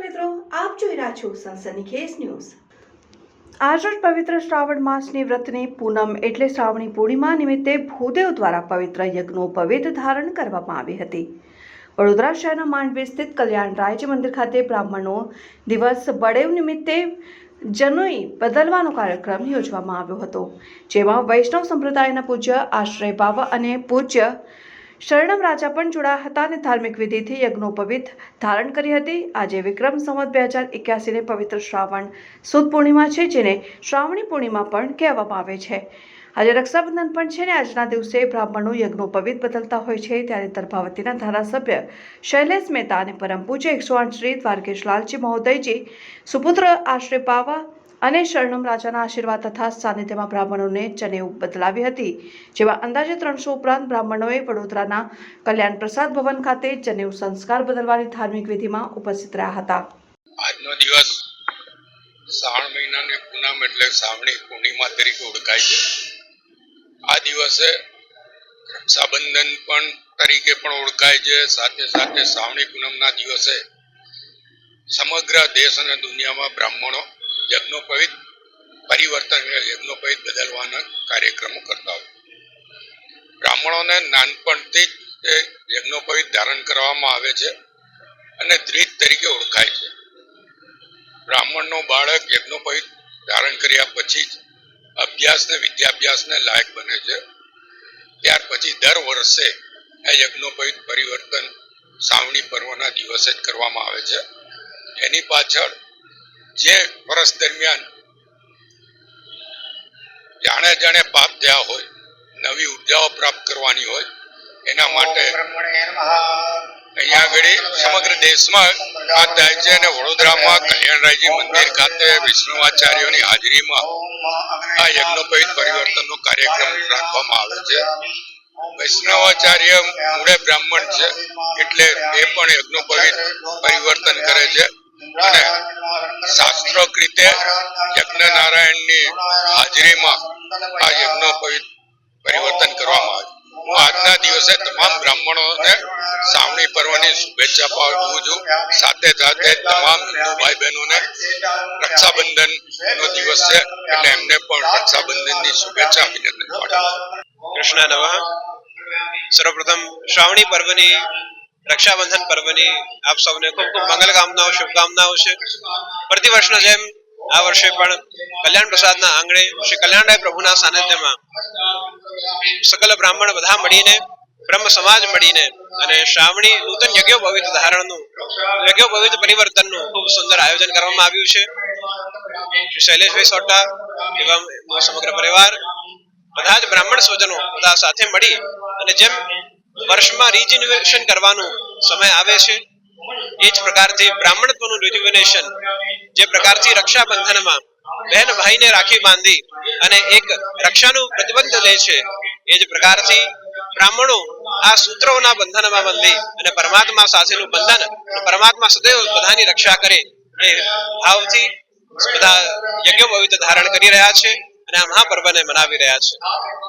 મિત્રો, આપ જોઈ રહ્યા છો સનસનીખેજ ન્યૂઝ. આજરોજ પવિત્ર શ્રાવણ માસની વ્રતની પૂનમ એટલે શ્રાવણી પૂર્ણિમા નિમિત્તે ભૂદેવ દ્વારા પવિત્ર યજ્ઞો પવિત્ર ધારણ કરવામાં આવી હતી. વડોદરા શહેરના માંડવી સ્થિત કલ્યાણ રાયજી મંદિર ખાતે બ્રાહ્મણો દિવસ બળેવ નિમિત્તે જનોઈ બદલવાનો કાર્યક્રમ યોજવામાં આવ્યો હતો, જેમાં વૈષ્ણવ સંપ્રદાયના પૂજ્ય, આશ્રય બાવા અને પૂજ્ય શરણમ રાજા પણ જોડાયા હતા અને ધાર્મિક વિધિથી યજ્ઞોપવિત ધારણ કરી હતી. આજે વિક્રમ સંવત બે હજાર એક્યાસીને પવિત્ર શ્રાવણ સુદ પૂર્ણિમા છે, જેને શ્રાવણી પૂર્ણિમા પણ કહેવામાં આવે છે. આજે રક્ષાબંધન પણ છે ને, આજના દિવસે બ્રાહ્મણો યજ્ઞોપવિત બદલતા હોય છે, ત્યારે દર્ભાવતીના ધારાસભ્ય શૈલેષ મહેતા અને પરમ પૂજ્ય એકસો આઠ શ્રી દ્વારકેશ લાલજી મહોદયજી, સુપુત્ર આશ્રય પાવા અને શરણમ રાજાના આશીર્વાદ તથા સાનિધ્યમાં બ્રાહ્મણોને જનેઉ બદલાવી હતી. જેમાં અંદાજે ત્રણસો ઉપરાંત બ્રાહ્મણોએ વડોદરાના કલ્યાણ પ્રસાદ ભવન ખાતે જનેઉ સંસ્કાર બદલવાની ધાર્મિક વિધિમાં ઉપસ્થિત રહ્યા હતા. આજનો દિવસ શ્રાવણ મહિનાની પૂનમ એટલે શ્રાવણી પૂર્ણિમા તરીકે ઓળખાય છે. આ દિવસે રક્ષાબંધન પણ તરીકે પણ ઓળખાય છે. સાથે સાથે શ્રાવણી પૂનમના દિવસે સમગ્ર દેશ અને દુનિયામાં બ્રાહ્મણો યજ્ઞોપવિત પરિવર્તન યજ્ઞોપવિત બદલવાના કાર્યક્રમો કરતા હોય. બ્રાહ્મણોને નાનપણથી જ એ યજ્ઞોપવિત ધારણ કરવામાં આવે છે અને દ્વિજ તરીકે ઓળખાય છે. બ્રાહ્મણનો બાળક યજ્ઞોપવિત ધારણ કર્યા પછી જ અભ્યાસ ને વિદ્યાભ્યાસને લાયક બને છે. ત્યાર પછી દર વર્ષે આ યજ્ઞોપવિત પરિવર્તન શ્રાવણી પર્વના દિવસે જ કરવામાં આવે છે. એની પાછળ જે વર્ષ દરમિયાન જાણે જાણે પાપ થયા હોય નવી ઉર્જાઓ પ્રાપ્ત કરવાની હોય એના માટે અહીંયા આગળ સમગ્ર દેશમાં આ થાય છે અને વડોદરામાં કલ્યાણરાયજી મંદિર ખાતે વિષ્ણુઆચાર્યોની હાજરીમાં આ યજ્ઞોપવિત પરિવર્તનનો કાર્યક્રમ રાખવામાં આવે છે. વૈષ્ણવાચાર્ય મૂળે બ્રાહ્મણ છે એટલે એ પણ યજ્ઞોપવિત પરિવર્તન કરે છે. અને શાસ્ત્રોક રીતે યજ્ઞ નારાયણની હાજરીમાં આ યજ્ઞોપવિત પરિવર્તન કરવામાં આવ્યું. આજના દિવસે તમામ બ્રાહ્મણોને શ્રાવણી પર્વની શુભેચ્છા પાઠવું છું. સાથે સાથે તમામ હિન્દુ ભાઈ બહેનોને રક્ષાબંધન નો દિવસ છે એટલે એમને પણ રક્ષાબંધનની શુભેચ્છા અભિનંદન પાઠવું કૃષ્ણ નવા સર્વપ્રથમ શ્રાવણી પર્વની રક્ષાબંધન પર્વની આપ સૌને ખૂબ ખૂબ મંગલ કામનાઓ, શુભકામનાઓ છે. પ્રતિ વર્ષના જેમ આ વર્ષે પણ કલ્યાણ પ્રસાદના આંગણે શ્રી કલ્યાણરાય પ્રભુના સાનિધ્યમાં સકલ બ્રાહ્મણ બધા મળીને, બ્રહ્મ સમાજ મળીને અને શ્રાવણી નૂતન યજ્ઞોપવિત ધારણનું યજ્ઞોપવિત પરિવર્તનનું ખૂબ સુંદર આયોજન કરવામાં આવ્યું છે. શ્રી શૈલેષભાઈ સોટા એવા સમગ્ર પરિવાર, બધા જ બ્રાહ્મણ સ્વજનો બધા સાથે મળી અને જેમ વર્ષમાં રિજિન્યુએશન કરવાનું સમય આવે છે. એ જ પ્રકારથી બ્રાહ્મણત્વનું રિજ્યુવેનેશન જે પ્રકારથી રક્ષાબંધનમાં બહેન ભાઈને રાખી બાંધી અને એક રક્ષાનું પ્રતિબંધ લે છે, એ જ પ્રકારથી બ્રાહ્મણો આ સૂત્રોના બંધનમાં બંધી અને પરમાત્મા સાથેનું બંધન પરમાત્મા સદૈવ બધાની રક્ષા કરે એ ભાવથી બધા યજ્ઞ ધારણ કરી રહ્યા છે અને આ મહાપર્વને મનાવી રહ્યા છે.